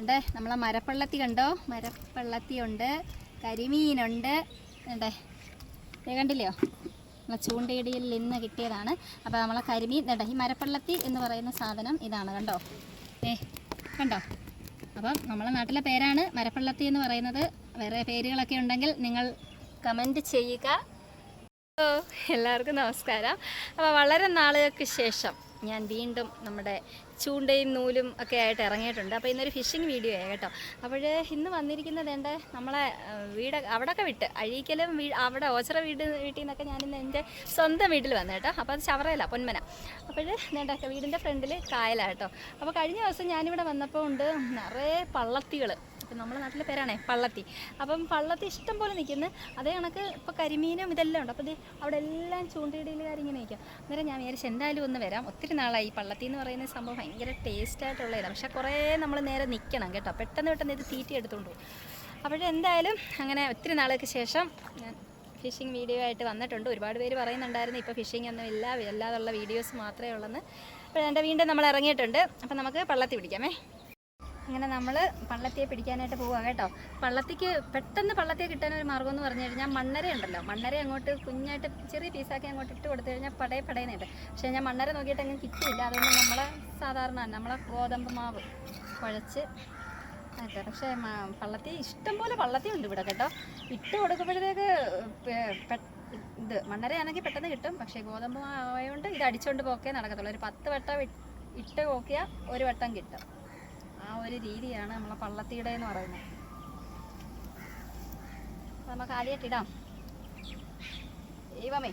വേണ്ടേ നമ്മളെ മരപ്പള്ളത്തി കണ്ടോ? മരപ്പള്ളത്തി ഉണ്ട് കരിമീനുണ്ട് വേണ്ടേ കണ്ടില്ലയോ? നമ്മളെ ചൂണ്ടയിടിയിൽ നിന്ന് കിട്ടിയതാണ്. അപ്പോൾ നമ്മളെ കരിമീൻ വേണ്ട ഈ മരപ്പള്ളത്തി എന്ന് പറയുന്ന സാധനം ഇതാണ് കണ്ടോ? ഏ കണ്ടോ? അപ്പം നമ്മളെ നാട്ടിലെ പേരാണ് മരപ്പള്ളത്തി എന്ന് പറയുന്നത്. വേറെ പേരുകളൊക്കെ ഉണ്ടെങ്കിൽ നിങ്ങൾ കമന്റ് ചെയ്യുക. എല്ലാവർക്കും നമസ്കാരം. അപ്പോൾ വളരെ നാളുകൾക്ക് ശേഷം ഞാൻ വീണ്ടും നമ്മുടെ ചൂണ്ടയും നൂലും ഒക്കെ ആയിട്ട് ഇറങ്ങിയിട്ടുണ്ട്. അപ്പോൾ ഇന്നൊരു ഫിഷിംഗ് വീഡിയോ ആയി കേട്ടോ. അപ്പോൾ ഇന്ന് വന്നിരിക്കുന്നത് എന്റെ നമ്മളെ വീട് അവിടെയൊക്കെ വിട്ട് അഴീക്കലും വീ അവിടെ ഓച്ചറ വീട് വീട്ടിൽ നിന്നൊക്കെ ഞാനിന്ന് എന്റെ സ്വന്തം വീട്ടിൽ വന്നു കേട്ടോ. അപ്പോൾ അത് ചവറയല്ല പൊന്മന. അപ്പോൾ വേണ്ട വീടിന്റെ ഫ്രണ്ടിൽ കായലാണ് കേട്ടോ. അപ്പോൾ കഴിഞ്ഞ ദിവസം ഞാനിവിടെ വന്നപ്പോൾ ഉണ്ട് നിറയെ പള്ളത്തികൾ ഇപ്പം നമ്മുടെ നാട്ടിലെ പേരാണേ പള്ളത്തി. അപ്പം പള്ളത്തി ഇഷ്ടം പോലെ നിൽക്കുന്നു. അതേ കണക്ക് ഇപ്പോൾ കരിമീനും ഇതെല്ലാം ഉണ്ട്. അപ്പോൾ ഇത് അവിടെ എല്ലാം ചൂണ്ടയിടയിലുകാർ ഇങ്ങനെ നിൽക്കും അന്നേരം ഞാൻ വിചാരിച്ചു എന്തായാലും ഒന്ന് വരാം. ഒത്തിരി നാളായി. ഈ പള്ളത്തി എന്ന് പറയുന്ന സംഭവം ഭയങ്കര ടേസ്റ്റ് ആയിട്ടുള്ള ഇതാണ്. പക്ഷേ കുറേ നമ്മൾ നേരെ നിൽക്കണം കേട്ടോ. പെട്ടെന്ന് പെട്ടെന്ന് ഇത് തീറ്റി എടുത്തുകൊണ്ട് പോകും. അപ്പോഴെന്തായാലും അങ്ങനെ ഒത്തിരി നാളുകൾക്ക് ശേഷം ഞാൻ ഫിഷിംഗ് വീഡിയോ ആയിട്ട് വന്നിട്ടുണ്ട്. ഒരുപാട് പേര് പറയുന്നുണ്ടായിരുന്നു ഇപ്പോൾ ഫിഷിംഗ് ഒന്നും ഇല്ല. അല്ലാതുള്ള വീഡിയോസ് മാത്രമേ ഉള്ളെന്ന്. അപ്പോൾ എന്റെ വീണ്ടും നമ്മൾ ഇറങ്ങിയിട്ടുണ്ട്. അപ്പം നമുക്ക് പള്ളത്തി പിടിക്കാമേ. അങ്ങനെ നമ്മൾ പള്ളത്തിയെ പിടിക്കാനായിട്ട് പോവുക കേട്ടോ. പള്ളത്തിക്ക് പെട്ടെന്ന് പള്ളത്തിയെ കിട്ടാൻ ഒരു മാർഗം എന്ന് പറഞ്ഞു കഴിഞ്ഞാൽ മണ്ണര ഉണ്ടല്ലോ. മണ്ണര അങ്ങോട്ട് കുഞ്ഞായിട്ട് ചെറിയ പീസാക്കി അങ്ങോട്ട് ഇട്ട് കൊടുത്തു കഴിഞ്ഞാൽ പടയെ പടയുന്നുണ്ട് പക്ഷേ ഞാൻ മണ്ണര നോക്കിയിട്ട് അങ്ങനെ കിട്ടിയില്ല. അതുകൊണ്ട് നമ്മളെ സാധാരണ നമ്മളെ ഗോതമ്പ് മാവ് കുഴച്ച് അതെ പക്ഷേ പള്ളത്തി ഇഷ്ടം പോലെ പള്ളത്തി ഉണ്ട് ഇവിടെ കേട്ടോ. ഇട്ട് കൊടുക്കുമ്പോഴത്തേക്ക് ഇത് മണ്ണരയാണെങ്കിൽ പെട്ടെന്ന് കിട്ടും. പക്ഷേ ഗോതമ്പ് ആയതുകൊണ്ട് ഇത് അടിച്ചുകൊണ്ട് പോക്കേ നടക്കത്തുള്ളൂ. ഒരു പത്ത് വട്ടം ഇട്ട് നോക്കിയാൽ ഒരു വട്ടം കിട്ടും. ആ ഒരു രീതിയാണ് നമ്മളെ പള്ളത്തിയുടെ എന്ന് പറയുന്നത് നമുക്ക് ആദ്യമായിട്ട് ദൈവമേ.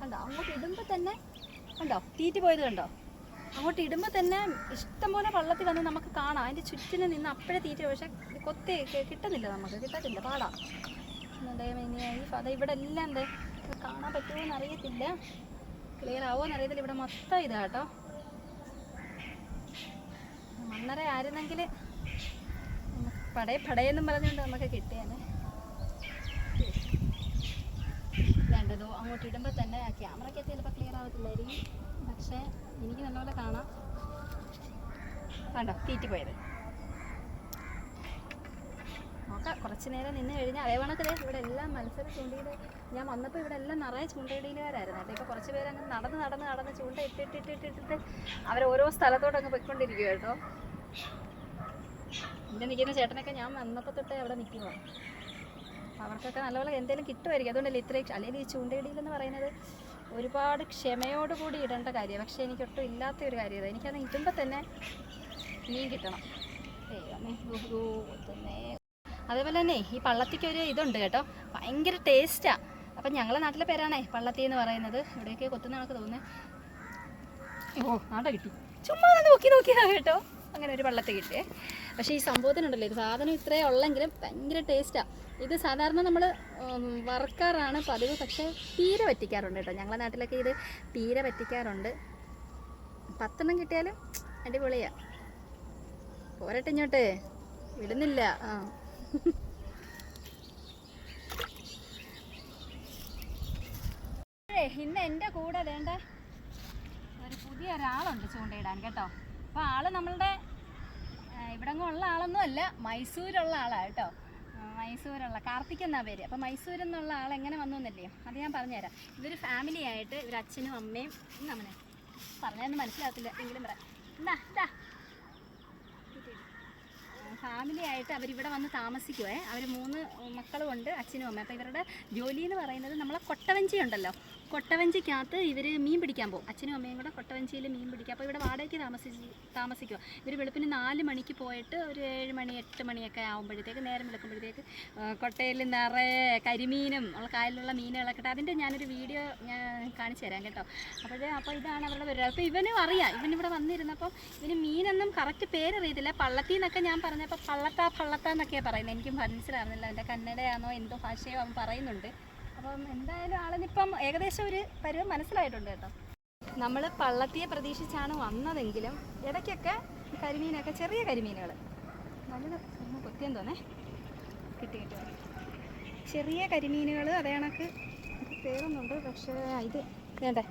കണ്ടോ അങ്ങോട്ട് ഇടുമ്പോൾ തന്നെ കണ്ടോ തീറ്റി പോയത് കണ്ടോ? അങ്ങോട്ട് ഇടുമ്പോൾ തന്നെ ഇഷ്ടംപോലെ പള്ളത്തി വന്ന് നമുക്ക് കാണാം. അതിന്റെ ചുറ്റിന് നിന്ന് അപ്പോഴേ തീറ്റ പക്ഷെ കൊത്തി കിട്ടുന്നില്ല നമുക്ക്. കിട്ടത്തില്ല പാടാം. ഇനി ഈ പത ഇവിടെ എല്ലാം എന്തേ കാണാൻ പറ്റുമോ എന്ന് അറിയത്തില്ല. ക്ലിയർ ആവുമോ അറിയത്തില്ല ഇവിടെ മൊത്തം ഇതാ കേട്ടോ. മണ്ണറ ആയിരുന്നെങ്കിൽ പടയെ പടയെന്നും പറഞ്ഞുകൊണ്ട് നമുക്ക് കിട്ടിയാണ് വേണ്ടതോ അങ്ങോട്ട് ഇടുമ്പോൾ തന്നെ ക്യാമറയ്ക്കകത്ത് ചിലപ്പോൾ ക്ലിയർ ആവത്തില്ലായിരിക്കും. പക്ഷേ എനിക്ക് നല്ലപോലെ കാണാം. കണ്ടോ തീറ്റി പോയത് നോക്കാം കുറച്ച് നേരം നിന്ന് കഴിഞ്ഞാൽ അതേ കണക്ക് ഇവിടെ എല്ലാം മത്സര ചൂണ്ടയുടെ ഞാൻ വന്നപ്പോൾ ഇവിടെ എല്ലാം നിറയെ ചൂണ്ടയിടയിലുകാരായിരുന്നു കേട്ടോ? ഇപ്പോൾ കുറച്ച് പേര് അങ്ങ് നടന്ന് നടന്ന് നടന്ന് ചൂണ്ട ഇട്ടിട്ടിട്ടിട്ടിട്ട് അവർ ഓരോ സ്ഥലത്തോട്ട് അങ്ങ് പോയിക്കൊണ്ടിരിക്കുക കേട്ടോ. ഇവിടെ നിൽക്കുന്ന ചേട്ടനൊക്കെ ഞാൻ വന്നപ്പോൾ തൊട്ടേ അവിടെ നിൽക്കുക അവർക്കൊക്കെ നല്ലപോലെ എന്തെങ്കിലും കിട്ടുമായിരിക്കും അതുകൊണ്ടല്ലേ ഇത്രയും അല്ലെങ്കിൽ ഈ ചൂണ്ടയിടയിലെന്ന് പറയുന്നത് ഒരുപാട് ക്ഷമയോടുകൂടി ഇടേണ്ട കാര്യമാണ്. പക്ഷേ എനിക്കൊട്ടും ഇല്ലാത്ത ഒരു കാര്യമാണ്. എനിക്കത് ഇടുമ്പോൾ തന്നെ മീൻ കിട്ടണം. ദൈവമേ, അമ്മേ. അതേപോലെ തന്നെ ഈ പള്ളത്തിക്ക് ഒരു ഇതുണ്ട് കേട്ടോ. ഭയങ്കര ടേസ്റ്റാ അപ്പം ഞങ്ങളെ നാട്ടിലെ പേരാണേ പള്ളത്തി എന്ന് പറയുന്നത്. ഇവിടെയൊക്കെ കൊത്തുന്ന കണക്ക് തോന്നുന്നത് ഓ നാട്ടെ കിട്ടി. ചുമ്മാ നോക്കി നോക്കിയതാ കേട്ടോ. അങ്ങനെ ഒരു പള്ളത്തി കിട്ടിയേ. പക്ഷേ ഈ സംഭവത്തിനുണ്ടല്ലോ ഇത് സാധനം ഇത്രയേ ഉള്ളെങ്കിലും ഭയങ്കര ടേസ്റ്റാ ഇത് സാധാരണ നമ്മൾ വറക്കാറാണ് പതിവ് പക്ഷേ തീരെ പറ്റിക്കാറുണ്ട് കേട്ടോ. ഞങ്ങളെ നാട്ടിലൊക്കെ ഇത് തീരെ പറ്റിക്കാറുണ്ട് പത്തെണ്ണം കിട്ടിയാലും അടിപൊളിയാ. പോരട്ടെ ഇങ്ങോട്ട്. വിടുന്നില്ല. ആ. ഇന്ന് എന്റെ കൂടെ വേണ്ട ഒരു പുതിയ ഒരാളുണ്ട് ചൂണ്ടയിടാൻ കേട്ടോ. അപ്പോൾ ആൾ നമ്മളുടെ ഇവിടെ ഉള്ള ആളൊന്നും അല്ല മൈസൂരുള്ള ആളാണ് കേട്ടോ. മൈസൂരുള്ള കാർത്തിക് എന്നാ പേര്. അപ്പോൾ മൈസൂരിൽ നിന്നുള്ള ആൾ എങ്ങനെ വന്നു എന്നല്ലേ അത് ഞാൻ പറഞ്ഞുതരാം. ഇവർ ഫാമിലി ആയിട്ട് ഇവർ അച്ഛനും അമ്മയും നമ്മളെ പറഞ്ഞതെന്ന് മനസ്സിലാകത്തില്ല എങ്കിലും പറയാം എന്താ ഇതാ. ഫാമിലി ആയിട്ട് അവരിവിടെ വന്ന് താമസിക്കുവേ. അവർ മൂന്ന് മക്കളും ഉണ്ട് അച്ഛനും അമ്മ അപ്പോൾ ഇവരുടെ ജോലി എന്ന് പറയുന്നത് നമ്മളെ കൊട്ടവഞ്ചി ഉണ്ടല്ലോ കൊട്ടവഞ്ചിക്കകത്ത് ഇവർ മീൻ പിടിക്കാൻ പോകും. അച്ഛനും അമ്മയും കൂടെ കൊട്ടവഞ്ചിയിൽ മീൻ പിടിക്കുക അപ്പോൾ ഇവിടെ വാടകയ്ക്ക് താമസിച്ച് താമസിക്കുക ഇവർ വെളുപ്പിന് നാല് മണിക്ക് പോയിട്ട് ഒരു ഏഴ് മണി എട്ട് മണിയൊക്കെ ആകുമ്പോഴത്തേക്ക് നേരം വിളക്കുമ്പോഴത്തേക്ക് കൊട്ടയിൽ നിറയെ കരിമീനും ഉള്ള കായലിലുള്ള മീനുകളൊക്കെ ഇട്ട് അതിന്റെ ഞാനൊരു വീഡിയോ ഞാൻ കാണിച്ചു തരാം കേട്ടോ. അപ്പോഴേ അപ്പോൾ ഇതാണ് അവരുടെ പരിപാടി. അപ്പോൾ ഇവനും അറിയാം. ഇവൻ ഇവിടെ വന്നിരുന്നപ്പോൾ ഇവന് മീനൊന്നും കറക്റ്റ് പേരറിയത്തില്ല. പള്ളത്തി എന്നൊക്കെ ഞാൻ പറഞ്ഞപ്പോൾ പള്ളത്താ പള്ളത്താന്നൊക്കെയാണ് പറയുന്നത് എനിക്ക് മനസ്സിലാകുന്നില്ല എന്റെ കന്നഡയാണോ എന്തോ ഭാഷയോ അവൻ പറയുന്നുണ്ട്. അപ്പം എന്തായാലും ആളിനിപ്പം ഏകദേശം ഒരു പരുവം മനസ്സിലായിട്ടുണ്ട് കേട്ടോ. നമ്മൾ പള്ളത്തിയെ പ്രതീക്ഷിച്ചാണ് വന്നതെങ്കിലും ഇടയ്ക്കൊക്കെ കരിമീനൊക്കെ ചെറിയ കരിമീനുകൾ നല്ല കൊത്തിയം തോന്നേ. കിട്ടി കിട്ടി ചെറിയ കരിമീനുകൾ അതേ കണക്ക് പക്ഷേ ഇത് വേണ്ടേ?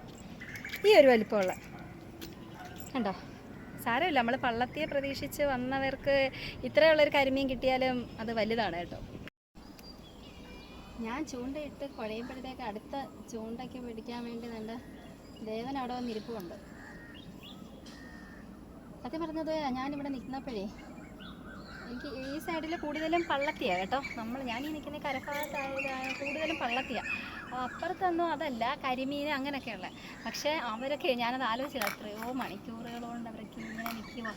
ഈ ഒരു വലിപ്പമുള്ള. കണ്ടോ? സാരമില്ല. നമ്മൾ പള്ളത്തിയെ പ്രതീക്ഷിച്ച് വന്നവർക്ക് ഇത്രയുള്ളൊരു കരിമീൻ കിട്ടിയാലും അത് വലുതാണ് കേട്ടോ. ഞാൻ ചൂണ്ടയിട്ട് കുഴയുമ്പോഴത്തേക്ക് അടുത്ത ചൂണ്ടയ്ക്ക് പിടിക്കാൻ വേണ്ടി നല്ല ദേവൻ അവിടെ വന്ന് ഇരിപ്പുണ്ട്. സത്യം പറഞ്ഞത് ഞാനിവിടെ നിൽക്കുന്നപ്പോഴേ എനിക്ക് ഈ സൈഡിൽ കൂടുതലും പള്ളത്തിയാണ് കേട്ടോ. നമ്മൾ ഞാൻ ഈ നിൽക്കുന്ന കരഭാഗത്തായത് കൂടുതലും പള്ളത്തിയാണ് അപ്പുറത്തൊന്നും അതല്ല കരിമീൻ അങ്ങനെയൊക്കെയുള്ള പക്ഷേ അവരൊക്കെ ഞാനത് ആലോചിച്ചില്ല എത്രയോ മണിക്കൂറുകളുണ്ട് അവരൊക്കെ ഇങ്ങനെ നിൽക്കുമോ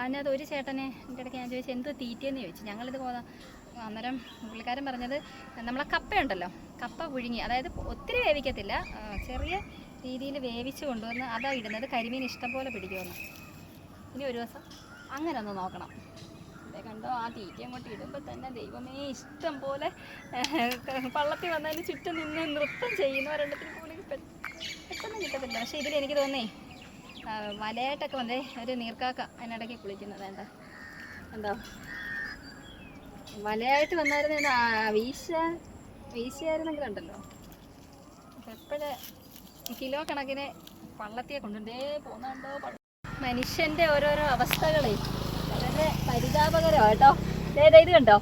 അതിനകത്ത് ഒരു ചേട്ടനെ എന്റെ ഇടയ്ക്ക് ഞാൻ ചോദിച്ചു എന്ത് തീറ്റയെന്ന് ചോദിച്ചു. ഞങ്ങളിത് അന്നേരം പുള്ളിക്കാരൻ പറഞ്ഞത് നമ്മളെ കപ്പയുണ്ടല്ലോ കപ്പ പുഴുങ്ങി. അതായത് ഒത്തിരി വേവിക്കത്തില്ല ചെറിയ രീതിയിൽ വേവിച്ച് കൊണ്ടുവന്ന് അതാ ഇടുന്നത് കരിമീൻ ഇഷ്ടം പോലെ പിടിക്കുമെന്ന്. ഇനി ഒരു ദിവസം അങ്ങനെ ഒന്ന് നോക്കണം കണ്ടോ ആ തീറ്റ അങ്ങോട്ട് ഇടുമ്പോൾ തന്നെ ദൈവമേ ഇഷ്ടം പോലെ പള്ളത്തിൽ വന്നതിന് ചുറ്റും നിന്ന് നൃത്തം ചെയ്യുന്നവരുണ്ടെങ്കിൽ പോലും പെട്ടെന്ന് കിട്ടത്തില്ല. പക്ഷേ ഇതിൽ എനിക്ക് തോന്നേ വലയായിട്ടൊക്കെ വന്നേ ഒരു നീർക്കാക്ക അതിനിടയ്ക്ക് കുളിക്കുന്നത് വേണ്ട എന്തോ? വലയായിട്ട് വന്നായിരുന്നു വീശ വീശിയായിരുന്നെങ്കിലുണ്ടല്ലോ എപ്പോഴേ കിലോ കണക്കിന് പള്ളത്തിയെ കൊണ്ടുണ്ടേ പോകുന്നുണ്ടോ മനുഷ്യന്റെ ഓരോരോ അവസ്ഥകളെ വളരെ ദേ ദേ ഇത് കണ്ടോ?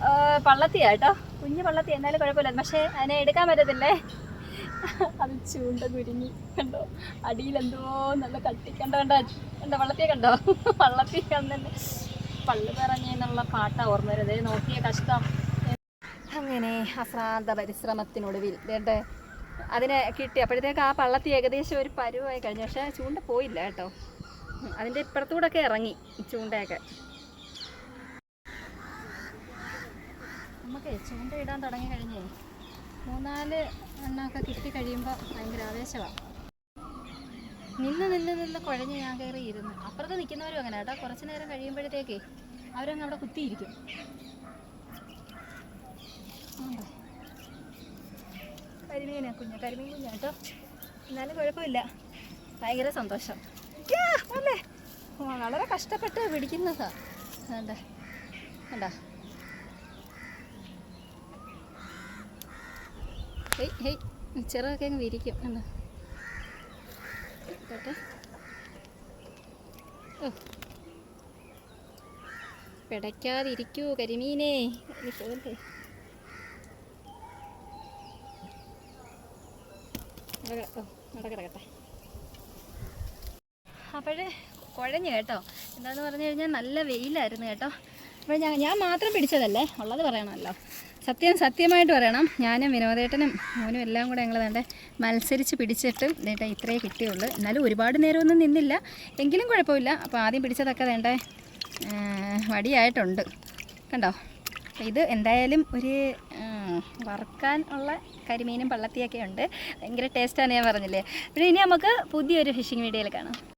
ആ, പള്ളത്തിയാ കേട്ടോ കുഞ്ഞു പള്ളത്തി എന്നാലും കുഴപ്പമില്ല പക്ഷേ അതിനെ എടുക്കാൻ പറ്റത്തില്ലേ? അത് ചൂണ്ട കുരുങ്ങി കണ്ടോ? അടിയിലെന്തോ നല്ല കട്ടി കണ്ടോ? കണ്ടോ? വള്ളത്തിയെ കണ്ടോ? വള്ളത്തി പള്ളു പറഞ്ഞെന്നുള്ള പാട്ടാ ഓർമ്മ വരുന്നത് നോക്കിയ കഷ്ടം. അങ്ങനെ അശ്രാന്ത പരിശ്രമത്തിനൊടുവിൽ വേണ്ട അതിനെ കിട്ടി. അപ്പോഴത്തേക്ക് ആ പള്ളത്തി ഏകദേശം ഒരു പരുവായി കഴിഞ്ഞു. പക്ഷേ ചൂണ്ട പോയില്ല കേട്ടോ. അതിന്റെ ഇപ്പുറത്തൂടൊക്കെ ഇറങ്ങി ചൂണ്ടയൊക്കെ. നമുക്ക് ചൂണ്ട ഇടാൻ തുടങ്ങി കഴിഞ്ഞേ. മൂന്നാൽ എണ്ണമൊക്കെ കിട്ടി കഴിയുമ്പോൾ ഭയങ്കര ആവേശമാണ് നിന്ന് നിന്ന് നിന്ന് കുഴഞ്ഞ് ഞാൻ കയറി ഇരുന്ന്. അപ്പുറത്ത് നിൽക്കുന്നവരും അങ്ങനെ കേട്ടോ. കുറച്ച് നേരം കഴിയുമ്പോഴത്തേക്ക് അവരങ്ങ് അവിടെ കുത്തിയിരിക്കും. കരിമീനാ കുഞ്ഞ കരിമീൻ കുഞ്ഞ കേട്ടോ. എന്നാലും കുഴപ്പമില്ല. ഭയങ്കര സന്തോഷം. അല്ലേ വളരെ കഷ്ടപ്പെട്ട് പിടിക്കുന്നതാ. വേണ്ട? വേണ്ട. ഹെയ് ഹെയ് ചെറുതൊക്കെ അങ്ങ് വിരിക്കും. എന്താ കേട്ടെ ഓ പിടയ്ക്കാതിരിക്കൂ കരിമീനെ. ഓ, അവിടെ അപ്പോഴേ കുഴഞ്ഞു കേട്ടോ. എന്താന്ന് പറഞ്ഞു കഴിഞ്ഞാൽ നല്ല വെയിലായിരുന്നു കേട്ടോ. അപ്പോൾ ഞാൻ ഞാൻ മാത്രം പിടിച്ചതല്ലേ? ഉള്ളത് പറയണമല്ലോ. സത്യം സത്യമായിട്ട് പറയണം. ഞാനും വിനോദേട്ടനും മോനും എല്ലാം കൂടെ ഞങ്ങൾ വേണ്ട മത്സരിച്ച് പിടിച്ചിട്ട് നേട്ടാ ഇത്രയേ കിട്ടിയുള്ളൂ. എന്നാലും ഒരുപാട് നേരമൊന്നും നിന്നില്ല. എങ്കിലും കുഴപ്പമില്ല. അപ്പോൾ ആദ്യം പിടിച്ചതൊക്കെ വേണ്ട? വടിയായിട്ടുണ്ട് കണ്ടോ? ഇത് എന്തായാലും ഒരു വറുക്കാൻ ഉള്ള കരിമീനും പള്ളത്തിയൊക്കെ ഉണ്ട്. ഭയങ്കര ടേസ്റ്റാണ് ഞാൻ പറഞ്ഞില്ലേ? പിന്നെ ഇനി നമുക്ക് പുതിയൊരു ഫിഷിംഗ് വീഡിയോയിൽ കാണാം.